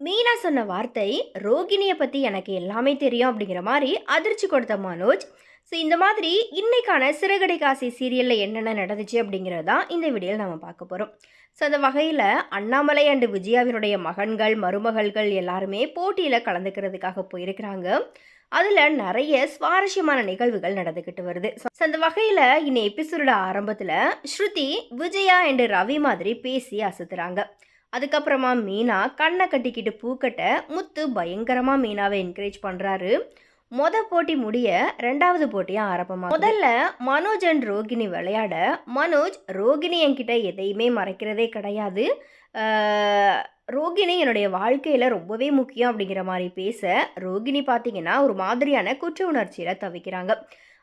மீனா சொன்ன வார்த்தை ரோகிணியை பற்றி எனக்கு எல்லாமே தெரியும் அப்படிங்கிற மாதிரி அதிர்ச்சி கொடுத்த மனோஜ். ஸோ இந்த மாதிரி இன்னைக்கான சிறகடை காசி சீரியலில் என்னென்ன நடந்துச்சு அப்படிங்கிறது தான் இந்த வீடியோவில் நம்ம பார்க்க போகிறோம் ஸோ அந்த வகையில் அண்ணாமலை அண்டு விஜயாவினுடைய மகன்கள் மருமகள்கள் எல்லாருமே போட்டியில் கலந்துக்கிறதுக்காக போயிருக்கிறாங்க. அதில் நிறைய சுவாரஸ்யமான நிகழ்வுகள் நடந்துக்கிட்டு வருது. ஸோ அந்த வகையில் இன்னை எபிசோட ஆரம்பத்தில் ஸ்ருதி விஜயா அண்டு ரவி மாதிரி பேசி அசத்துறாங்க. அதுக்கப்புறமா மீனா கண்ணை கட்டிக்கிட்டு பூக்கட்ட முத்து பயங்கரமாக மீனாவை என்கரேஜ் பண்ணுறாரு மொத போட்டி முடிய ரெண்டாவது போட்டியும் ஆரம்பமாக முதல்ல மனோஜ் அண்ட் ரோகிணி விளையாட மனோஜ் ரோகிணி என்கிட்ட எதையுமே மறைக்கிறதே கிடையாது. ரோகிணி என்னுடைய வாழ்க்கையில் ரொம்பவே முக்கியம் அப்படிங்கிற மாதிரி பேச ரோகிணி பார்த்தீங்கன்னா ஒரு மாதிரியான குற்ற உணர்ச்சியில் தவிக்கிறாங்க.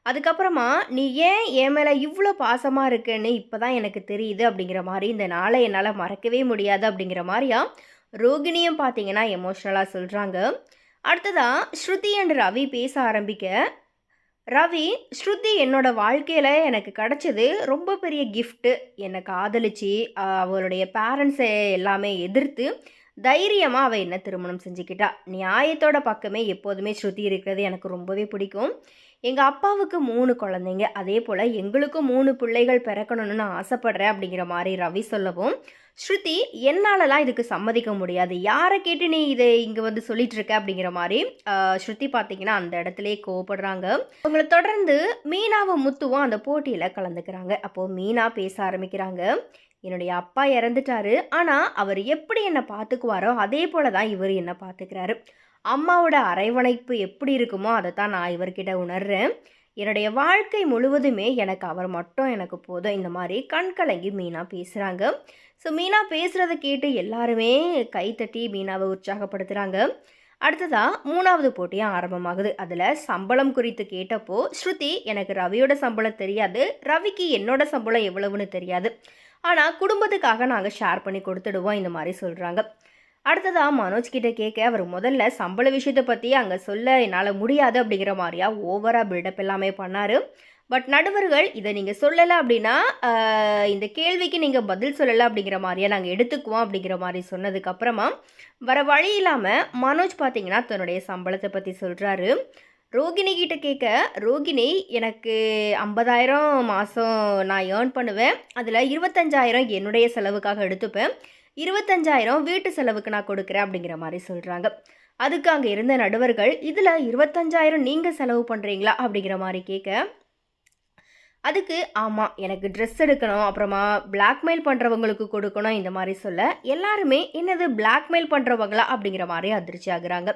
அதுக்கப்புறமா நீ ஏன் என் மேலே இவ்வளோ பாசமாக இருக்குன்னு இப்போ தான் எனக்கு தெரியுது அப்படிங்கிற மாதிரி இந்த நாளை என்னால் மறக்கவே முடியாது அப்படிங்கிற மாதிரியா ரோகிணியும் பார்த்தீங்கன்னா எமோஷ்னலாக சொல்கிறாங்க அடுத்ததாக ஸ்ருதி அண்ட் ரவி பேச ஆரம்பிக்க ரவி ஸ்ருதி என்னோட வாழ்க்கையில் எனக்கு கிடச்சது ரொம்ப பெரிய கிஃப்ட்டு என்னை காதலிச்சு அவளுடைய பேரண்ட்ஸை எல்லாமே எதிர்த்து தைரியமாக அவள் என்ன திருமணம் செஞ்சுக்கிட்டா. நியாயத்தோட பக்கமே எப்போதுமே ஸ்ருதி இருக்கிறது எனக்கு ரொம்பவே பிடிக்கும். எங்கள் அப்பாவுக்கு மூணு குழந்தைங்க. அதே போல் எங்களுக்கும் மூணு பிள்ளைகள் பிறக்கணும்னு நான் ஆசைப்பட்றேன் அப்படிங்கிற மாதிரி ரவி சொல்லவும். ஸ்ருதி என்னாலலாம் இதுக்கு சம்மதிக்க முடியாது. யாரை கேட்டு நீ இதை இங்கே வந்து சொல்லிட்டு இருக்க அப்படிங்கிற மாதிரி ஸ்ருதி பார்த்தீங்கன்னா அந்த இடத்துலயே கோவப்படுறாங்க. அவங்கள தொடர்ந்து மீனாவும் முத்துவும் அந்த போட்டியில் கலந்துக்கிறாங்க. அப்போது மீனா பேச ஆரம்பிக்கிறாங்க. என்னுடைய அப்பா இறந்துட்டாரு. ஆனால் அவர் எப்படி என்னை பார்த்துக்குவாரோ அதே போல தான் இவர் என்னை பார்த்துக்கிறாரு அம்மாவோட அரவணைப்பு எப்படி இருக்குமோ அதை தான் நான் இவர்கிட்ட உணர்றேன். என்னுடைய வாழ்க்கை முழுவதுமே எனக்கு அவர் மட்டும் எனக்கு போதும். இந்த மாதிரி கண் கலங்கி மீனா பேசுகிறாங்க ஸோ மீனா பேசுகிறத கேட்டு எல்லாருமே கைத்தட்டி மீனாவை உற்சாகப்படுத்துகிறாங்க அடுத்ததாக மூணாவது போட்டியும் ஆரம்பமாகுது. அதில் சம்பளம் குறித்து கேட்டப்போ ஸ்ருதி எனக்கு ரவியோட சம்பளம் தெரியாது. ரவிக்கு என்னோட சம்பளம் எவ்வளவுன்னு தெரியாது. ஆனால் குடும்பத்துக்காக நாங்கள் ஷேர் பண்ணி கொடுத்துடுவோம். இந்த மாதிரி சொல்கிறாங்க அடுத்ததாக மனோஜ் கிட்ட கேட்க அவர் முதல்ல சம்பள விஷயத்தை பற்றி அங்கே சொல்ல என்னால் முடியாது அப்படிங்கிற மாதிரியா ஓவராக பில்டப் எல்லாமே பண்ணார். பட் நடுவர்கள் இதை நீங்கள் சொல்லலை அப்படின்னா இந்த கேள்விக்கு நீங்கள் பதில் சொல்லலை அப்படிங்கிற மாதிரியா நாங்கள் எடுத்துக்குவோம் அப்படிங்கிற மாதிரி சொன்னதுக்கப்புறமா வர வழி இல்லாமல் மனோஜ் பார்த்தீங்கன்னா தன்னுடைய சம்பளத்தை பற்றி சொல்கிறாரு ரோகிணி கிட்ட கேட்க ரோகிணி எனக்கு ஐம்பதாயிரம் மாதம் நான் ஏர்ன் பண்ணுவேன். அதில் இருபத்தஞ்சாயிரம் என்னுடைய செலவுக்காக எடுத்துப்பேன். இருபத்தஞ்சாயிரம் வீட்டு செலவுக்கு நான் கொடுக்குறேன் அப்படிங்கிற மாதிரி சொல்கிறாங்க அதுக்கு அங்கே இருந்த நடுவர்கள் இதில் இருபத்தஞ்சாயிரம் நீங்கள் செலவு பண்ணுறீங்களா அப்படிங்கிற மாதிரி கேட்க அதுக்கு ஆமாம் எனக்கு ட்ரெஸ் எடுக்கணும் அப்புறமா பிளாக்மெயில் பண்ணுறவங்களுக்கு கொடுக்கணும் இந்த மாதிரி சொல்ல எல்லாருமே என்னது பிளாக்மெயில் பண்ணுறவங்களா அப்படிங்கிற மாதிரி அதிர்ச்சி ஆகுறாங்க.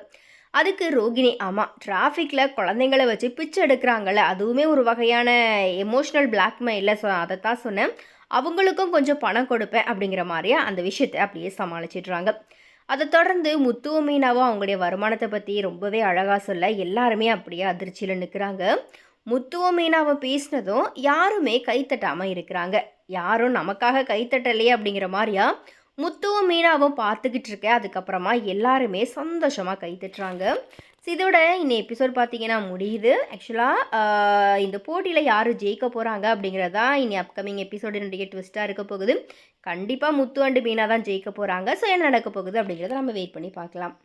அதுக்கு ரோகிணி ஆமாம் டிராஃபிக்கில் குழந்தைங்கள வச்சு பிச்சை எடுக்கிறாங்கள அதுவுமே ஒரு வகையான எமோஷ்னல் பிளாக்மெயிலில் ஸோ அதை தான் சொன்னேன். அவங்களுக்கும் கொஞ்சம் பணம் கொடுப்பேன் அப்படிங்கிற மாதிரியே அந்த விஷயத்தை அப்படியே சமாளிச்சிடுறாங்க. அதை தொடர்ந்து முத்துவ மீனாவும் அவங்களுடைய வருமானத்தை பற்றி ரொம்பவே அழகாக சொல்ல எல்லாருமே அப்படியே அதிர்ச்சியில் நிற்கிறாங்க முத்துவ மீனாவை பேசினதும் யாருமே கைத்தட்டாமல் இருக்கிறாங்க. யாரும் நமக்காக கைத்தட்டலையே அப்படிங்கிற மாதிரியா முத்துவும் மீனாவும் பார்த்துக்கிட்டு இருக்க. அதுக்கப்புறமா எல்லாருமே சந்தோஷமாக கைத்தட்டுறாங்க ஸோ இதோட இந்த எபிசோட் பார்த்தீங்கன்னா முடியுது. ஆக்சுவலாக இந்த போட்டியில் யார் ஜெயிக்க போகிறாங்க அப்படிங்கிறதா இனி அப்கமிங் எபிசோடினுடைய ட்விஸ்ட்டாக இருக்க போகுது. கண்டிப்பாக முத்து அண்டு மீனா தான் ஜெயிக்க போகிறாங்க ஸோ என்ன நடக்க போகுது அப்படிங்கிறத நம்ம வெயிட் பண்ணி பார்க்கலாம்.